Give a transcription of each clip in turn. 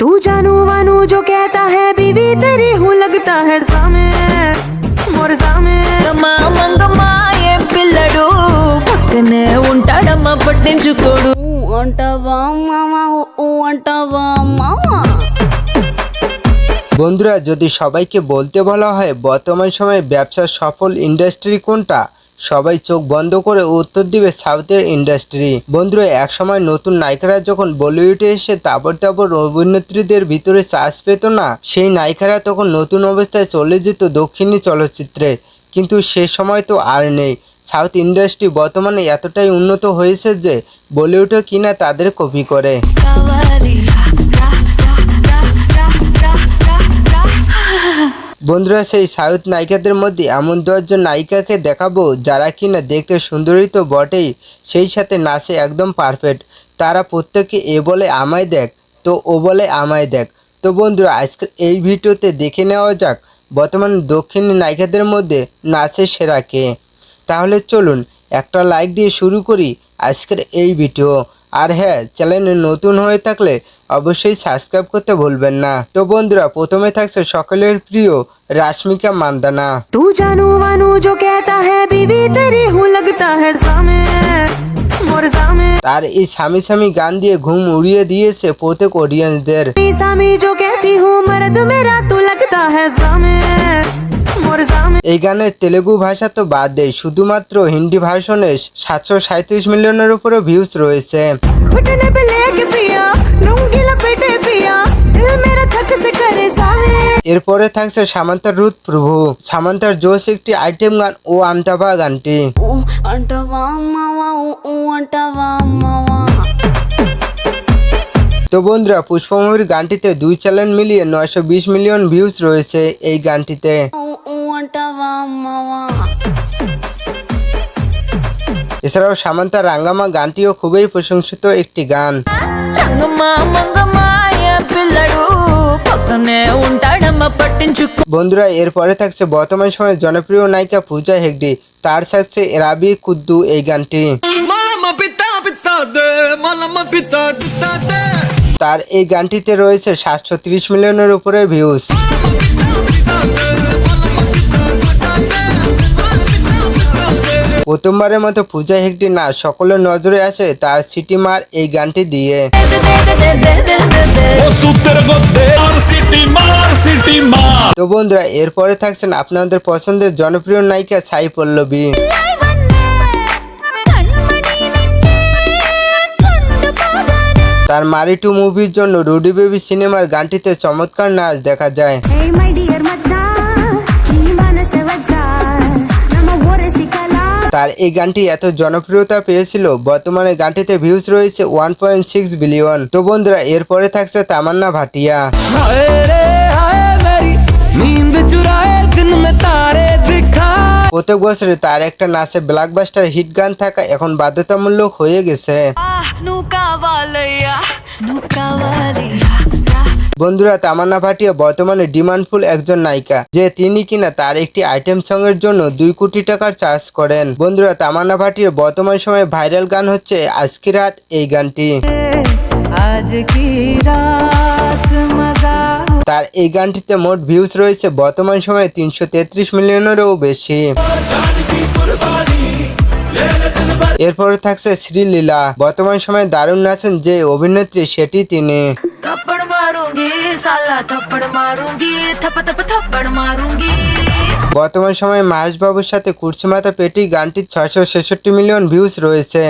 तू जानू वानू जो कहता है बीवी तेरी हूँ लगता है सामे मोर सामे గమా మంగమాయే పిల్లడు పక్కనే ఉంటాడమ్మా పట్టించుకోడు ఊ అంటావా మామ ఊ అంటావా మామ বন্ধুরা যদি সবাইকে বলতে বলা হয় বর্তমান সময়ে ব্যবসার সফল ইন্ডাস্ট্রি কোনটা সবাই চোখ বন্ধ করে উত্তর দিবে সাউথের ইন্ডাস্ট্রি। বন্ধুরা, একসময় নতুন নায়িকারা যখন বলিউডে এসে তাবর তাবর অভিনেত্রীদের ভিতরে চান্স পেত না, সেই নায়িকারা তখন নতুন অবস্থায় চলে যেত দক্ষিণী চলচ্চিত্রে। কিন্তু সে সময় তো আর নেই। সাউথ ইন্ডাস্ট্রি বর্তমানে এতটাই উন্নত হয়েছে যে, বলিউডও কিনা তাদের কপি করে। বন্ধুরা, সেই সাউথ নায়িকাদের মধ্যে এমন দশজন নায়িকাকে দেখাবো যারা কিনা দেখতে সুন্দরী তো বটেই, সেই সাথে নাচে একদম পারফেক্ট তারা প্রত্যেকে এ বলে আমায় দেখ, তো ও বলে আমায় দেখ। তো বন্ধুরা আজকে এই ভিডিওতে দেখে নেওয়া যাক বর্তমান দক্ষিণী নায়িকাদের মধ্যে নাচের সেরা কে। তাহলে চলুন, একটা লাইক দিয়ে শুরু করি আজকের এই ভিডিও। আর হ্যাঁ চ্যানেলে নতুন হয়ে থাকলে অবশ্যই সাবস্ক্রাইব করতে ভুলবেন না। তো বন্ধুরা প্রথমে থাকছে সকলের প্রিয় রাশমিকা মান্দানা। তু জানু মানু জো কেতা হ্যায় বিবি তেরি হু লাগতা হ্যায় সামে মোর সামে তার এই সামি সামি গান দিয়ে ঘুম উড়িয়ে দিয়েছে প্রত্যেক অডিয়েন্সদের সামি জো কেতি হু মরদ মেরা তু লাগতা হ্যায় সামে মোর এই গানের তেলেগু ভাষা তো বাদ দেয় শুধুমাত্র হিন্দি ভার্সনে সাতশো সাঁত্রিশ মিলিয়নের উপরে ভিউজ রয়েছে। এরপরে থাকছে সামান্তার রুদ প্রভু। সামান্তার জোশ একটি আইটেম গান ও আন্টাবা গানটি। তো বন্ধুরা পুষ্পময়ীর গানটিতে দুই চ্যানেল মিলিয়ে নয়শো বিশ মিলিয়ন ভিউজ রয়েছে এই গানটিতে। এছাড়াও সামান্তা রাঙ্গামা গানটিও খুবই প্রশংসিত একটি গান। বন্ধুরা এরপরে থাকছে বর্তমান সময়ে জনপ্রিয় নায়িকা পূজা হেগডি। তার থাকছে রাবি কুদ্দু এই গানটি। তার এই গানটিতে রয়েছে সাতশো ত্রিশ মিলিয়নের উপরে ভিউজ প্রথমবারের মতো পূজা হেগডি না সকলের নজরে আসে তার সিটি মার এই গানটি দিয়ে. তো বন্ধুরা এরপরে থাকছেন আপনাদের পছন্দের জনপ্রিয় নায়িকা সাই পল্লবী। তার মারি টু মুভির জন্য রুডি বেবি সিনেমার গানটিতে চমৎকার নাচ দেখা যায়। তার এই গানটি এত জনপ্রিয়তা পেয়েছিল বর্তমানে গানটিতে ভিউজ রয়েছে ওয়ান পয়েন্ট সিক্স বিলিয়ন তো বন্ধুরা এরপরে থাকছে তামান্না ভাটিয়া। প্রত্যেক বছরে তার একটা নাচে ব্লকবাস্টার হিট গান থাকা এখন বাধ্যতামূলক হয়ে গেছে। বন্ধুরা, তামান্না ভাটিয়া বর্তমানে ডিমান্ডফুল একজন নায়িকা, যে তিনি কিনা তার একটি আইটেম সঙের জন্য দুই কোটি টাকার চার্জ করেন। বন্ধুরা, তামান্না ভাটিয়ার বর্তমান সময়ে ভাইরাল গান হচ্ছে আজকে রাত এই গানটি। তার এই গানটিতে মোট ভিউজ রয়েছে বর্তমান সময়ে তিনশো তেত্রিশ মিলিয়নেরও বেশি। এরপরে থাকছে শ্রীলীলা। বর্তমান সময়ে দারুণ নাচেন যে অভিনেত্রী সেটি তিনি। मारूंगी साला थप्पड़ मारूंगी थप थप थप्पड़ मारूंगी বর্তমান সময়ে মাহেশ বাবুর সাথে কুর্চি মাথা পেটি গানটির ছয়শো ছেষট্টি মিলিয়ন ভিউজ রয়েছে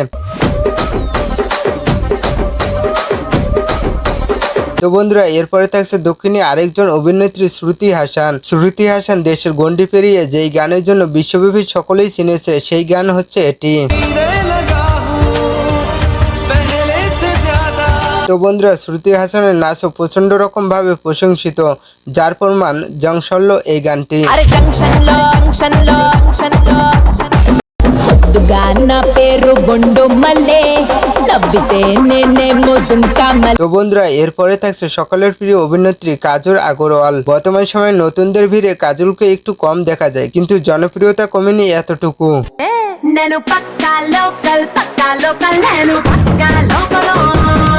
তো বন্ধুরা এরপরে থাকছে দক্ষিণে আরেকজন অভিনেত্রী শ্রুতি হাসান শ্রুতি হাসান দেশের গন্ডি পেরিয়ে যেই গানের জন্য বিশ্বব্যাপী সকলেই চিনেছে সেই গান হচ্ছে এটি তো বন্ধুরা শ্রুতি হাসানের নাচও রকম ভাবে প্রশংসিত। যার প্রমাণ জংশল্য এই গানটি। তো বন্ধুরা এরপরে থাকছে সকলের প্রিয় অভিনেত্রী কাজল আগরওয়াল। বর্তমান সময়ে নতুনদের ভিড়ে কাজলকে একটু কম দেখা যায় কিন্তু জনপ্রিয়তা কমেনি এতটুকু।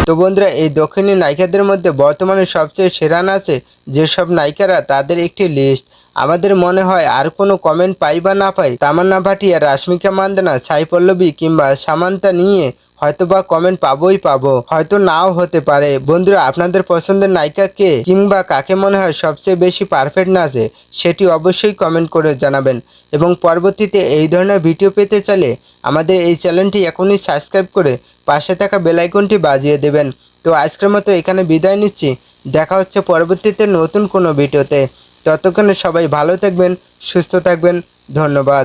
তো বন্ধুরা, এই দক্ষিণী নায়িকাদের মধ্যে বর্তমানে সবচেয়ে সেরা নাচে যেসব নায়িকারা, তাদের একটি লিস্ট আমাদের মনে হয় আর কোনো কমেন্ট পাই বা না পাই, তামান্না ভাটিয়া, রাশ্মিকা মান্দানা সাই পল্লবী কিংবা সামান্তা নিয়ে হয়তোবা কমেন্ট পাবোই পাবো। হয়তো নাও হতে পারে। বন্ধুরা, আপনাদের পছন্দের নায়িকা কে কিংবা কাকে মনে হয় সবচেয়ে বেশি পারফেক্ট নাচে, সেটি অবশ্যই কমেন্ট করে জানাবেন। এবং পরবর্তীতে এই ধরনের ভিডিও পেতে চাইলে আমাদের এই চ্যানেলটি এখনই সাবস্ক্রাইব করে পাশে থাকা বেলাইকনটি বাজিয়ে দেবেন। তো আজকের মতো এখানে বিদায় নিচ্ছি। দেখা হচ্ছে পরবর্তীতে নতুন কোনো ভিডিওতে ততক্ষণে সবাই ভালো থাকবেন, সুস্থ থাকবেন। ধন্যবাদ।